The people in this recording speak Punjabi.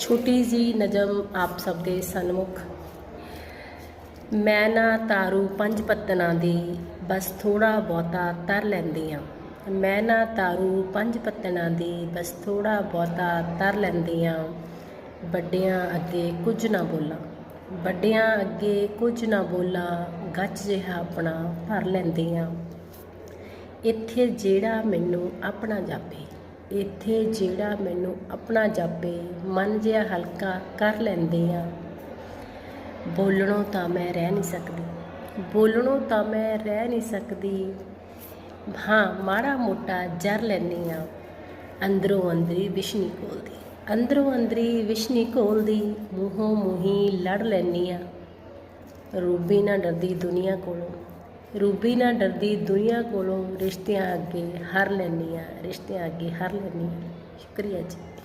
ਛੋਟੀ ਜੀ ਨਜ਼ਮ ਆਪ ਸਭ ਦੇ ਸਨਮੁਖ। ਮੈਂ ਨਾ ਤਾਰੂ ਪੰਜ ਪੱਤਨਾਂ ਦੀ ਬਸ ਥੋੜਾ ਬਹੁਤਾ ਤਰ ਲੈਂਦੀ ਆ। ਮੈਂ ਨਾ ਤਾਰੂ ਪੰਜ ਪੱਤਨਾਂ ਦੀ ਬਸ ਥੋੜਾ ਬਹੁਤਾ ਤਰ ਲੈਂਦੀ ਆ। ਵੱਡਿਆਂ ਅੱਗੇ ਕੁਝ ਨਾ ਬੋਲਾਂ, ਵੱਡਿਆਂ ਅੱਗੇ ਕੁਝ ਨਾ ਬੋਲਾਂ, ਗੱਚ ਜਿਹਾ ਆਪਣਾ ਭਰ ਲੈਂਦੀ ਆ। ਇੱਥੇ ਜਿਹੜਾ ਮੈਨੂੰ ਆਪਣਾ ਜਾਪੇ। ਇੱਥੇ ਜਿਹੜਾ ਮੈਨੂੰ ਆਪਣਾ ਜਾਪੇ ਮਨ ਜਿਹਾ ਹਲਕਾ ਕਰ ਲੈਂਦੇ ਆ। ਬੋਲਣੋਂ ਤਾਂ ਮੈਂ ਰਹਿ ਨਹੀਂ ਸਕਦੀ। ਬੋਲਣੋਂ ਤਾਂ ਮੈਂ ਰਹਿ ਨਹੀਂ ਸਕਦੀ। ਹਾਂ, ਮਾੜਾ ਮੋਟਾ ਜਰ ਲੈਂਦੀ ਆ। ਅੰਦਰੋਂ ਅੰਦਰੀ ਵਿਸ਼ਨੀ ਕੋਲਦੀ ਅੰਦਰੋਂ ਅੰਦਰੀ ਵਿਸ਼ਨੀ ਕੋਲਦੀ ਮੂੰਹੋਂ ਮੂੰਹੀ ਲੜ ਲੈਂਦੀ ਆ। ਰੂਬੀ ਨਾ ਡਰਦੀ ਦੁਨੀਆ ਕੋਲੋਂ। ਰੂਬੀ ਨਾ ਡਰਦੀ, ਦੁਨੀਆ ਕੋਲੋਂ ਰਿਸ਼ਤਿਆਂ ਅੱਗੇ ਹਾਰ ਲੈਂਦੀ ਹਾਂ, ਰਿਸ਼ਤਿਆਂ ਅੱਗੇ ਹਾਰ ਲੈਂਦੀ ਹਾਂ। ਸ਼ੁਕਰੀਆ ਜੀ।